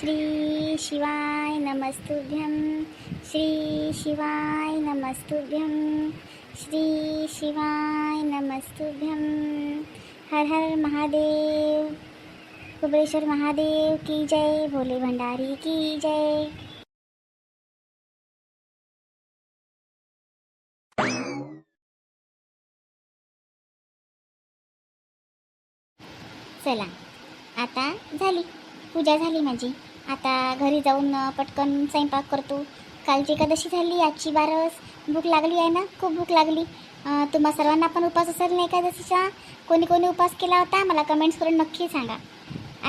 श्री शिवाय नमस्तुभ्यं श्री शिवाय नमस्तुभ्यं श्री शिवाय नमस्तुभ्यं। हर हर महादेव कुबेश्वर महादेव की जय भोले भंडारी की जय। चला आता झाली पूजा झाली माझी. आता घरी जाऊन पटकन स्वयंपाक करतो. कालची एकादशी झाली आजची बारस. भूक लागली आहे ना? खूप भूक लागली. तुम्हा सर्वांना पण उपास असेल ना एकादशीचा? कोणी कोणी उपास केला होता? मला कमेंट्स करून नक्की सांगा.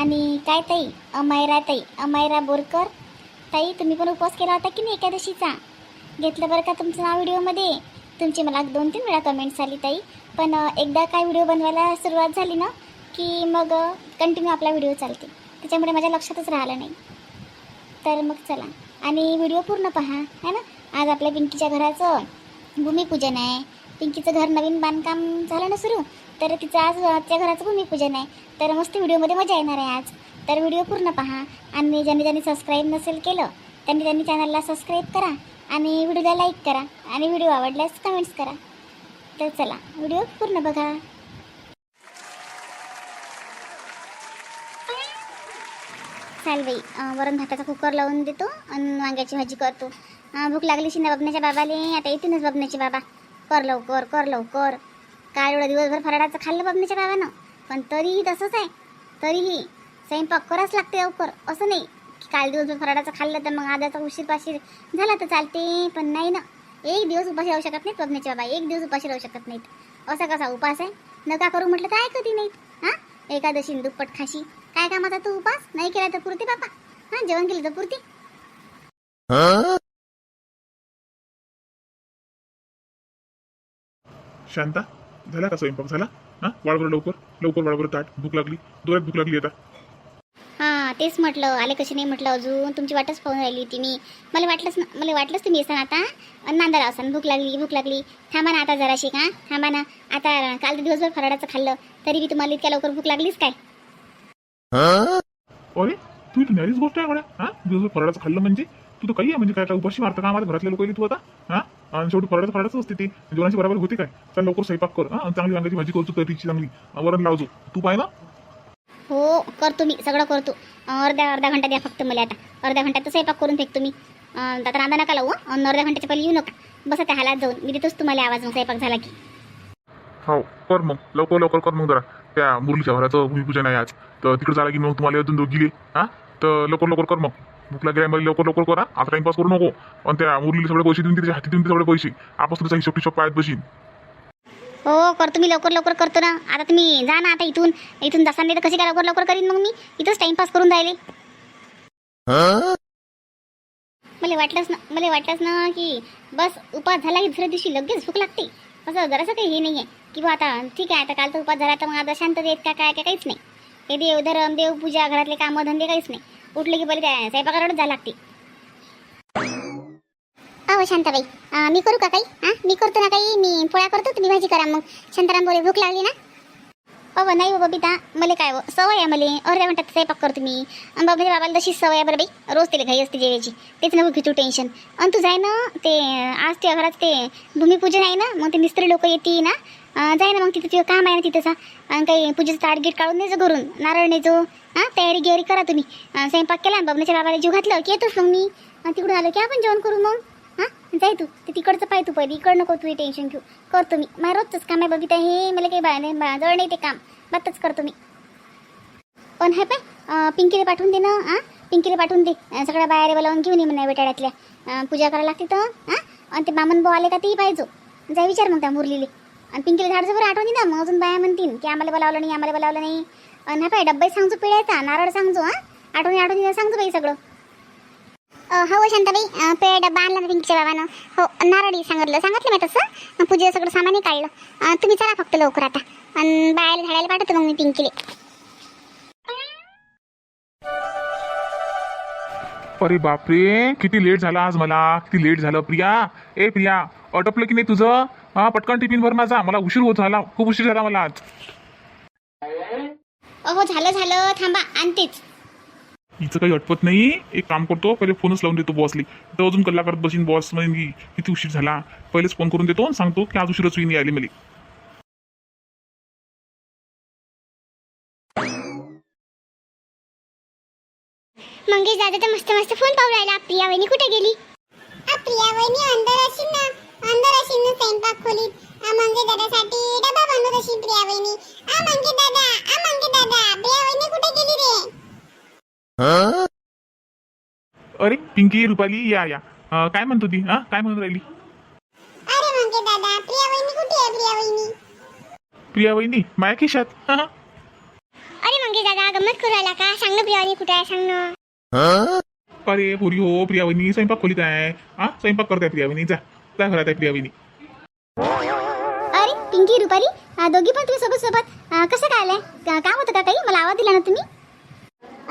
आणि काय ताई? अमायरा ताई. अमायरा बोरकर. ताई तुम्ही पण उपवास केला होता की नाही एकादशीचा? घेतलं बरं का तुमचं नाव व्हिडिओमध्ये? तुमची मला दोन तीन वेळा कमेंट्स आली ताई. पण एकदा काय व्हिडिओ बनवायला सुरुवात झाली ना की मग कंटिन्यू आपला व्हिडिओ चालते. त्याच्यामुळे माझ्या लक्षातच राहिलं नाही. तर मग चला. आणि व्हिडिओ पूर्ण पहा है ना? आज आपल्या पिंकीच्या घराचं भूमिपूजन आहे. पिंकीचं घर नवीन बांधकाम झालं ना सुरू तर तिचं आज आजच्या घराचं भूमिपूजन आहे. तर मस्त व्हिडिओमध्ये मजा येणार आहे आज. तर व्हिडिओ पूर्ण पहा. आणि ज्यांनी ज्यांनी सबस्क्राईब नसेल केलं त्यांनी त्यांनी चॅनलला सबस्क्राईब करा आणि व्हिडिओला लाईक करा आणि व्हिडिओ आवडल्यास कमेंट्स करा. तर चला व्हिडिओ पूर्ण बघा. चाल बाई. वरण भाताचा कुकर लावून देतो आणि वांग्याची भाजी करतो. भूक लागली शिंदा बबण्याच्या बाबाले. आता येतीनच बबण्याचे बाबा. कर लवकर कर लवकर. काल एवढं दिवसभर फराडाचं खाल्लं बबण्याच्या बाबानं. पण तरीही तसंच आहे. तरीही स्वयंपाक करावंच लागते लवकर. असं नाही की काल दिवसभर फराळाचं खाल्लं तर मग आधाचा उशीर पाशीर झाला तर चालते पण नाही ना. एक दिवस उपाशी राहू शकत नाहीत बबण्याचे बाबा. एक दिवस उपाशी राहू शकत नाहीत. असा कसा उपास आहे? नका करू म्हटलं तर ऐकती नाहीत. हां? एकादशी दुप्पट खाशी. काय कामाचा तू उपास? नाही केला तर पुरते बापा. हा जेवण केलं तर पुरते. शांता झाला का स्वयंपाक? झाला? हा? वाळ बरं लवकर. लवकर वाळ बरं ताट. भूक लागली. डोळ्यात भूक लागली आता. हां तेच म्हटलं. आले कसे नाही म्हटलं अजून. तुमची वाटच पाहून राहिली होती मी. मला वाटलंच ना मला वाटलंच तुम्ही येसान आता. अन् नांदाला असन भूक लागली भूक लागली. थांबा ना आता जराशी का थांबा ना. आता काल तर दिवसभर फराळाचं खाल्लं. तरी बी तुम्हाला इतक्या लवकर भूक लागलीच काय? अरे तू इथं न्यारीच गोष्ट आहे गड्या हा? दिवस फराळाचं खाल्लं म्हणजे? तू तर काही आहे म्हणजे काय काय उपाशी मारतं का? आम्हाला घरातल्या लोक तू आता? हा? आणि शेवटी फराळाचं फराळाचं असते ते. जेवणाची बरोबर होते काय? चल लवकर स्वयंपाक कर. हा? चांगली वांग्याची भाजी करतो तरीची चांगली. वरण लावतो तू पाय ना हो करतो मी सगळं करतो अं, अर्ध्या अर्धा घंटा द्या फक्त मला आता. अर्ध्या घंटा स्वयंपाक करून फेकतो मी आता रांदा नका लावू अर्ध्या घंट्याच्या पहिले येऊ नका. बसा त्या हालात जाऊन. मी देतोच तुम्हाला आवाज मग स्वयंपाक झाला की. हो कर मग. लवकर लवकर कर मग जरा. त्या मुरलीच्या घराचं भूमिपूजन आहे आज. तर तिकडे झालं की मग तुम्हाला अजून दोघीले हां? तर लवकर लवकर कर मग. भूक लागली मला लवकर लवकर करा. आता टाइमपास करू नको. आणि त्या मुरलीला सगळे पैसे देऊन तिच्या हाती देऊन सगळे पैसे. आपण तुझा हिशोब टिशोब पायात बसीन हो करतो मी. लवकर लवकर करतो ना. आता तुम्ही जा ना आता इथून. इथून जासाने तर कशी काय लवकर लवकर करीन मग मी. इथंच टाइमपास करून राहिले. मला वाटलंच ना मला वाटलंच ना की बस उपास झाला की दुसऱ्या दिवशी लगेच भूक लागते. असं जरासं काही हे नाही आहे की आता ठीक आहे आता काल तर उपास झाला तर मग आता शांत येत का काय काय काहीच नाही. हे देव धरम देवपूजा घरातले कामं धंदे काहीच नाही. उठले की पहिले त्या स्वयंपाकाकडे जा लागते. अहो शांताबाई अं, मी करू का काही? हां? मी करतो ना काही मी पोळ्या करतो तुम्ही भाजी करा मग. शांताराम बोले भूक लागली ना? अहो नाही हो बबिता मला काय हो सवय आहे मला. अर्ध्या मिनिटात स्वयंपाक करतो मी. बाबा बाबाच्या म्हणजे बाबाला तशीच सवय आहे बरं बाई. रोज तिला घाई असते जेवायची. तेच नको घेतो टेन्शन आणि तुझं आहे ना ते आज त्या घरात ते भूमिपूजन आहे ना मग ते मिस्त्री लोक येते ना जाय ना मग तिथं तुझं काम आहे ना तिथंचा आणि काही पूजेचं ताटगीट काढून नेजो घरून. नारळ नेजो हां तयारी गियारी करा तुम्ही. स्वयंपाक केला आणि बाबण्याच्या बाबाला जीव घातलं की येतोच मग मी. तिकडून आलो की आपण जेवण करू मग. हां जाय तू ते तिकडचं पाय तू पहिले इकडं नको तू टेन्शन घेऊ. करतो मी. माझं रोजचंच काम आहे बबिता हे मला काही बा नाही जवळ नाही ते काम. बातच करतो मी. पण हे पाय पिंकीला पाठवून दे ना हां पिंकीला पाठवून दे. सगळ्या बाहेर बोलावून घेऊन ये म्हणा बेटाड्यातल्या पूजा करायला लागते तर हां आणि ते बामन भाऊ आले का तेही पाहिजो. जाय विचार मग त्या मुरलीले. आणि पिंकीला झाडचं बरं आठवणी ना मग अजून बाया म्हणतील की आम्हाला बोलावलं नाही आम्हाला बोलावलं नाही. आणि हा पाय डब्बाही सांगतो पिळायचा नारळ सांगतो हां. आठवणी आठवणी सांगतो बाई सगळं. हो शांताबाई पेळ पे डब्बा आणला ना पिंकीच्या बाबानं. हो नारळी सांगितलं सांगितलं मी तसं. पूजेचं सगळं सामानही काढलं. तुम्ही चला फक्त लवकर आता. आणि बायाला झाडायला पाठवतो मग मी पिंकीले. अरे बापरे किती लेट झाला आज मला. किती लेट झालं प्रिया. ए प्रिया अटपलं की नाही तुझं? हा पटकन टिफिन भर माझा. मला उशीर होत झाला. खूप उशीर झाला मला आज. अहो झालं झालं. थांबा आणतेच. हिचं काही अटपत नाही. एक काम करतो पहिले फोनच लावून देतो बॉसली तर अजून कल्ला करत बसीन बॉस म्हणजे किती उशीर झाला. पहिलेच फोन करून देतो आणि सांगतो की आज उशीरच होईन आली मला. मंगेश दादा तर मस्त मस्त फोन पाहू राहिला. प्रिया वहिनी कुठे गेली? प्रिया वहिनी अंदर अशी ना. ना स्वयंपाक खोलीत. आ मंगे दादासाठी डबा बनवत अशी प्रिया वहिनी आ मंगे दादा आ मंगे दादा प्रिया वहिनी कुठे गेली रे? अरे पिंकी रुपाली या या. अं, काय म्हणतो ती हा काय म्हणून राहिली? अरे मंगे दादा प्रिया वहिनी कुठे आहे प्रिया वहिनी प्रिया वहिनी माया खिशात. हा, हा. अरे मंगे दादा गंमत करू राहिला का? सांग ना प्रिया वहिनी कुठे आहे सांग ना. अरे पुरी हो प्रिया वहिनी स्वयंपाक खोलीत आहे. हा स्वयंपाक करताय प्रिया वहिनी जा. जा घरात आहे प्रिया वहिनी अरे पिंकी रुपाली आ, दोघी पण तुम्ही सोबत सोबत. आ, कसं काय आलंय? का- काम होतं का काही? मला आवाज दिला ना तुम्ही?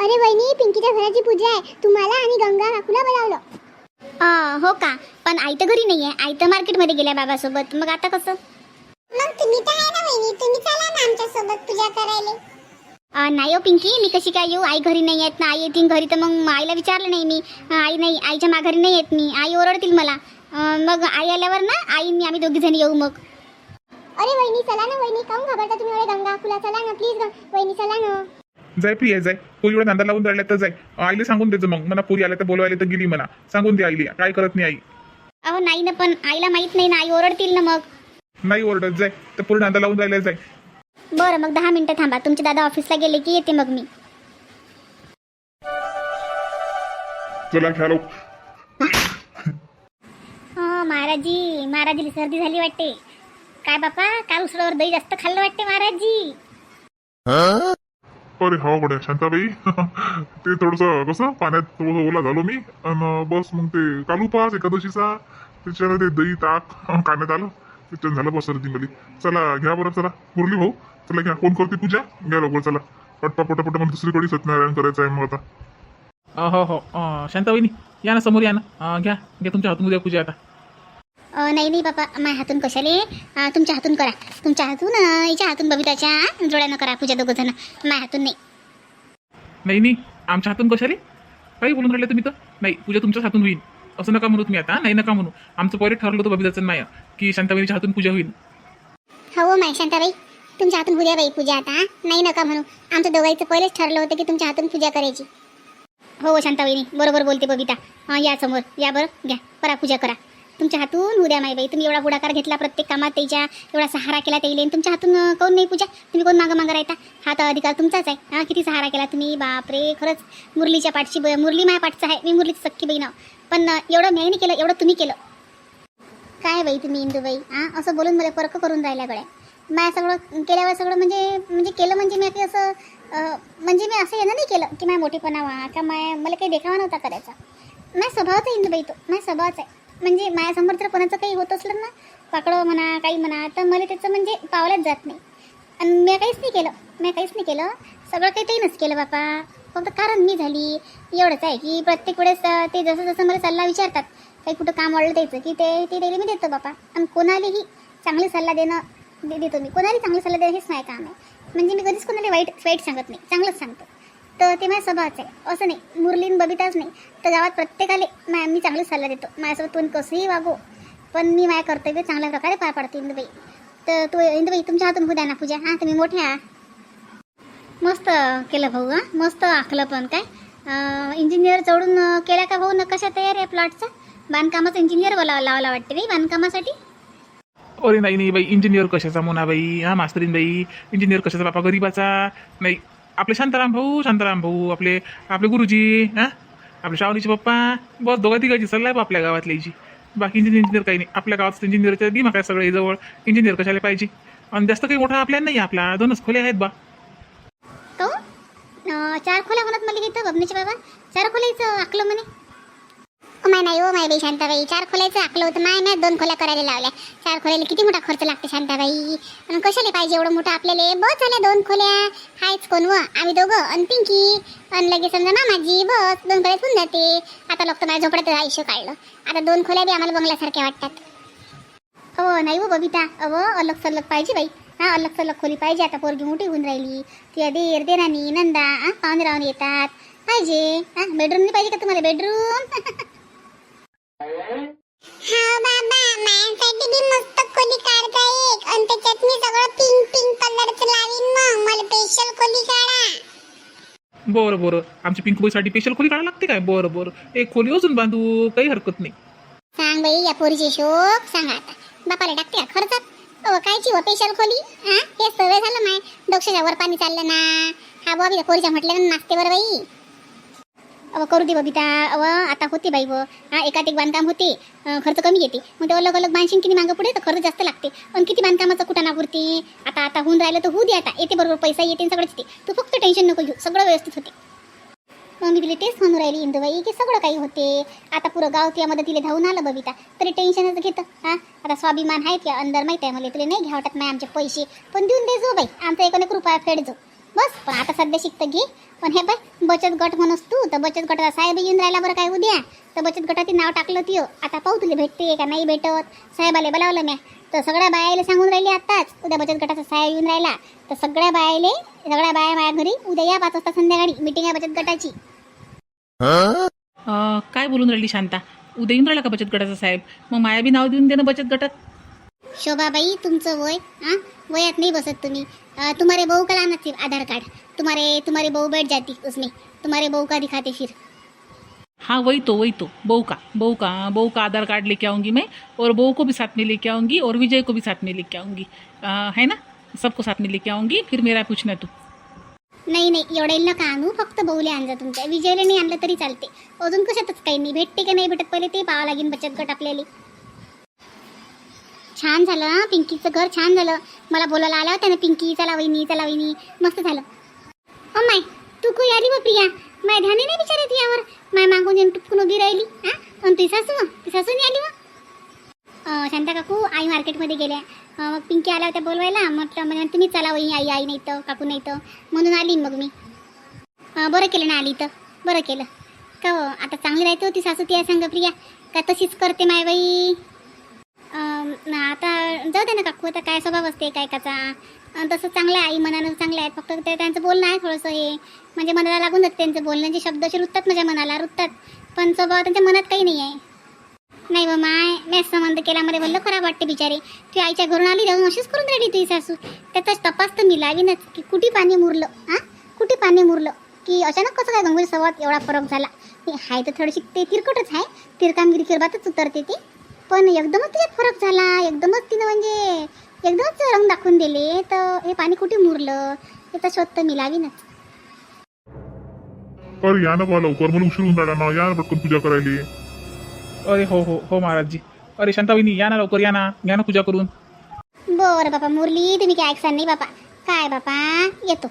अरे वहिनी पिंकीच्या घराची पूजा आहे. तुम्हाला आणि गंगा काकूला बोलावलं. हो का? पण आई तर घरी नाहीये. आई तर मार्केटमध्ये गेल्या बाबासोबत. मग आता कसं? मग तुम्ही तर आहे ना वहिनी. तुम्ही चला ना आमच्यासोबत पूजा करायला. नाही हो पिंकी. मी कशी काय येऊ? आई घरी नाही येत. ना आई येतील घरी तर मग आईला विचारलं नाही मी. अं, आई नाही. आईच्या माघारी नाही येत मी. आई ओरडतील मला. अं, मग आई आल्यावर ना आई मी आम्ही दोघी जणी येऊ मग. अरे वहिनी चला ना वहिनी काऊन घाबरता तुम्ही एवढे गंगा फुला चला ना प्लीज वहिनी चला ना. जाय प्रिया जाय. पोरी एवढा नांदा लावून राहिल्या तर जाय. आईला सांगून द्यायचं मग. मला पोरी आल्या तर बोलवायला तर गेली म्हणा सांगून दे आईला. काय करत नाही आई. अहो नाही ना पण आईला माहीत नाही ना. आई ओरडतील ना मग. नाही ओरडत जाय. तर पोरी नांदा लावून राहिल्या जाय. बरं मग दहा मिनिटं थांबा. तुमचे दादा ऑफिसला गेले की येते मग मी. चला हो महाराजी महाराजीला सर्दी झाली वाटते. काय बापा काल उसळावर दही जास्त खाल्लं वाटते महाराजी? अरे हो गड्या शांताबाई. ते थोडस कसं पाण्यात थोडंसं ओला झालो मी. आणि बस मग ते कालू पास एकादशीचा. त्याच्यानं ते दही ताक काढण्यात आलं. त्याच्यानं झालं बस सर्दी मध्ये चला घ्या बरं चला. मुरली भाऊ चला घ्या. कोण करते पूजा. घ्या लवकर चला. पटपा पटापट मला दुसरीकडे सत्यनारायण करायचं आहे मग आता. हो हो. शांताबाईनी या ना समोर या ना. घ्या. घ्या तुमच्या हातून उद्या पूजा आता. नाही नाही बाबा माझ्या हातून कशाले? तुमच्या हातून करा. तुमच्या हातून हिच्या हातून बबिताच्या जोड्यानं करा पूजा दोघं जण. माझ्या हातून नाही. नाही नाही आमच्या हातून कशाले? काही बोलून राहिले तुम्ही तर. नाही पूजा तुमच्याच हातून होईल. असं नका म्हणू तुम्ही आता नाही नका म्हणू. आमचं पहिले ठरलं होतं बबिताचं माया की शांताबाईच्या हातून पूजा होईल. हो माय शांताबाई. तुमच्या हातून उद्या बाई पूजा आता हा? नाही नका म्हणू. आमचं दोघांचं पहिलेच ठरलं होतं की तुमच्या हातून पूजा करायची. हो हो शांताबाईनी. बरोबर बोलते बबिता. हां या समोर. या बरं घ्या. करा पूजा करा. तुमच्या हातून उद्या माई बाई तुम्ही एवढा पुढाकार घेतला प्रत्येक कामात त्याच्या एवढा सहारा केला त्याला तुमच्या हातून कोण काऊन नाही पूजा? तुम्ही कोण मागं मागं राहता? हा तर अधिकार तुमचाच आहे. हा किती सहारा केला तुम्ही? बापरे खरंच. मुरलीच्या पाठची ब- मुरली माझ्या पाठचं आहे. मी मुरलीची सख्खी बहीण पण एवढं मी नाही केलं एवढं तुम्ही केलं. काय बाई तुम्ही इंदूबाई? हां असं बोलून मला परक करून राहिल्याकडे माया सगळं केल्यावर सगळं म्हणजे म्हणजे केलं म्हणजे मी काही असं म्हणजे मी असं येणं नाही केलं की माझ्या मोठेपणा व्हा का माया मला काही देखावा नव्हता करायचा. माझ्या स्वभावच आहे इंदूबाई तो. माझ्या स्वभावच आहे. म्हणजे माझ्यासमोर जर कोणाचं काही होत असलं ना पाकडं म्हणा काही म्हणा तर मला त्याचं म्हणजे पावल्याच जात नाही. आणि मी काहीच नाही केलं मी काहीच नाही केलं. सगळं काही त्यानंच केलं बापा. फक्त कारण मी झाली. एवढंच आहे की प्रत्येक वेळेस ते जसं जसं मला सल्ला विचारतात काही कुठं काम वाढलं द्यायचं की ते ते त्याला मी देतो बापा. आणि कोणालाही चांगली सल्ला देणं दे देतो मी. कोणालाही चांगला सल्ला देणं हेच माझं काम आहे. म्हणजे मी कधीच कोणाला वाईट वाईट सांगत नाही. चांगलंच सांगतो. तर ते माझ्या स्वभावाचं आहे. असं नाही. मुरलीन बबिताच नाही. तर गावात प्रत्येकाले मा मी चांगली सल्ला देतो. माझ्यासोबत कोण कसंही वागो पण मी माझ्या कर्तव्य चांगल्या प्रकारे पार पाडते इंदुबाई. तर तू इंदुबाई तुमच्या हातून होऊ द्या ना पूजा. हां तुम्ही मोठ्या मस्त केलं भाऊ हां. मस्त आखलं पण काय. इंजिनियर चढून अं, केला का भाऊ? न कशा तयार आहे प्लॉटचा बांधकामाचा इंजिनियर बोलावं लावला वाटते बाई बांधकामासाठी. अरे नाही नाही बाई. इंजिनियर कशाचा मोना बाई? हा मास्तरीन बाई. इंजिनियर कशाचा? बापा गरीबाचा. नाही. आपले शांताराम भाऊ शांताराम भाऊ आपले आपले गुरुजी हा? आपले श्रावणीचे पप्पा बस दोघा तिघाची सल्ला आहे आपल्या गावातल्या गावातल्याची बाकी इंजिनियर इंजिनियर काही नाही. आपल्या गावात इंजिनियरच्या दिमाग आहे सगळे जवळ. इंजिनियर कशाला पाहिजे? आणि जास्त काही मोठा आपल्या नाही आपला. दोनच खोल्या आहेत बा. तो? चार खोल्या म्हणत मला इथं बबनेचे बाबा? चार खोल्याचं आकलं म्हणे माय नाही ओ माय बाई शांताबाई. चार खोल्याचं आखलं होतं माय नाही दोन खोल्या करायला लावल्या. चार खोल्याला किती मोठा खर्च लागते शांताबाई? आणि कशाला पाहिजे एवढं मोठं आपल्याला? बस झाल्या दोन खोल्या. हायच कोण व? आम्ही दोघं आणि पिंकी. आणि लगेच समजा मामाजी बस. दोन खोल्यात होऊन जाते. आता लोक तर माझ्या झोपड्यात आयुष्य काढलं. आता दोन खोल्या बी आम्हाला बंगल्यासारख्या वाटतात. हो नाही हो बबिता. अव अलग सलग पाहिजे बाई. हा अलग सलग खोली पाहिजे. आता पोरगी मोठी होऊन राहिली. ती देर देराणी नंदा पाहुणे राहून येतात. पाहिजे. हा बेडरूम नाही पाहिजे का तुम्हाला? बेडरूम हा बाबा माझ्यासाठी बी मस्त खोली काढता एक. आणि त्याच्यात मी सगळं पिंक पिंक कलरचं लावीन मग. मला स्पेशल खोली काढा. बरं बरं. आमच्या पिंकूबाईसाठी स्पेशल खोली काढायला लागते काय? बरं बरं. एक खोली अजून बांधू काही हरकत नाही. सांग बाई या पोरीचे शोक. सांगा आता. बापाला टाकते का खर्चात? अहो कायची हो पेशल खोली? हा? हे सवय झालं माय. डोक्षाच्या वर पाणी चाललं ना. हा बुवा बी पोरीच्या म्हटलं नाचते बरं बाई. अव करू दे बबिता. अव आता होते बाई व हा एकात एक बांधकाम होते. खर्च कमी येते. मग ते अलग अलग मानशीन किती मागं पुढे तर खर्च जास्त लागते. पण किती बांधकामाचं कुठं नापुरते आता आता होऊन राहिलं तर होऊ दे आता. येते बरोबर पैसा येते आणि सगळंच येते. तू फक्त टेन्शन नको घेऊ. सगळं व्यवस्थित होते. मग मी तिला तेच म्हणून राहिली इंदुबाई की सगळं काही होते. आता पुरं गाव तुझ्या मदतीला धावून आलं बबिता. तरी टेन्शनच घेतं. हा आता स्वाभिमान आहे त्या अंदर माहीत आहे मला तुला नाही घ्या वाटत नाही आमचे पैसे. पण देऊन दे जो बाई. आमचा एक कृपया फेड जो. बस पण आता सध्या शिकतं घे. पण हे बाय बचत गट म्हणूस तू तर बचत गटाचा साहेब येऊन राहिला बरं काय उद्या. तर बचत गटाचे नाव टाकलं तियो. आता पाहू तुला भेटते का नाही भेटत. साहेबाला बोलावलं म्या. तर सगळ्या बायाला सांगून राहिली आताच उद्या बचत गटाचा साहेब येऊन राहिला. तर सगळ्या बायाले सगळ्या बाया माझ्या घरी उद्या या पाच वाजता संध्याकाळी. मिटिंग आहे बचत गटाची. काय बोलून राहिली शांता? उद्या येऊन राहिला का बचत गटाचा साहेब? मग माया बी नाव देऊन दे ना बचत गटात. शोभाबाई तुमचं वय हाँ वयात नहीं बसत तुम्ही. का लाना सिर्फ आधार कार्ड. तुम्हारे तुम्हारी बहू बैठ जाती उसमें। तुम्हारे बहू का दिखाते फिर। हाँ वही तो वही तो। बहू का बहू का बहू का आधार कार्ड लेके आऊँगी मैं और बहू को भी साथ में लेके आऊँगी और विजय को भी साथ में लेके आऊँगी। है ना? सबको साथ में लेके आऊँगी फिर मेरा पूछना तू। नाही नाही एवढं नका आणू फक्त बहूले आणजा तुमच्या. विजयला नाही आणलं तरी चालते. अजून कशातच काही नाही. भेटते का नाही भेटत? पहिले ते पाहावं लागेल बचत गट आपल्याला. छान झालं पिंकीचं घर छान झालं. मला बोलायला आल्या होत्या ना पिंकी चला वहिनी चला वहिनी. मस्त झालं. ओ माय तू कोई आली मग प्रिया? माय ध्याने नाही विचारत यावर? माय मागून येऊन टुपकून उभी राहिली हा? आणि तुझी सासू ती सासू नाही आली मग शांता काकू आई मार्केटमध्ये गेल्या. मग पिंकी आल्या होत्या बोलवायला. म्हटलं म्हणजे तुम्ही चला वही आई आई नाही तर काकू नाही तर. म्हणून आली मग मी. बरं केलं ना आली तर. बरं केलं. का हो आता चांगली राहते होती सासू ती सांग प्रिया? का तशीच करते माय बाई? आता जाऊ दे ना काकू आता काय स्वभाव असते काय काचा? तसं चांगलं आहे आई मनानं चांगलं आहे. फक्त ते त्यांचं बोलणं आहे थोडंसं हे. म्हणजे मनाला लागून जाते त्यांचं बोलणं. जे शब्द असे रुततात माझ्या मनाला रुततात. पण स्वभाव त्यांच्या मनात काही नाही आहे. नाही बा माय मॅच संबंध केला. बोललं खराब वाटते बिचारे. तू आईच्या घरून आली जाऊन अशीच करून राहिली तुझी सासू. त्याचाच तपास तर मी लावीनच. की कुठे पाणी मुरलं हां? कुठे पाणी मुरलं? की अचानक कसं काय गंभीर स्वभावात एवढा फरक झाला? आहे हाय तर थोडीशी ते तिरकटच आहे. तिरकामगिरी किरबातच उतरते ती. पण एकदमच तिच्यात फरक झाला. एकदमच तिनं म्हणजे एकदमच रंग दाखवून दिले तर हे पाणी कुठे मुरलं? याचा शोध तर मी लावीनच अरे या ना बा लवकर मला उशीर होऊन राहिला ना. या ना पटकन पूजा करायला. अरे हो हो हो महाराजजी. अरे शांता वहिनी या ना लवकर या ना. घ्या ना पूजा करून. बरं बापा मुरली. तुम्ही काय ऐकसान नाही बापा? काय बापा? येतो.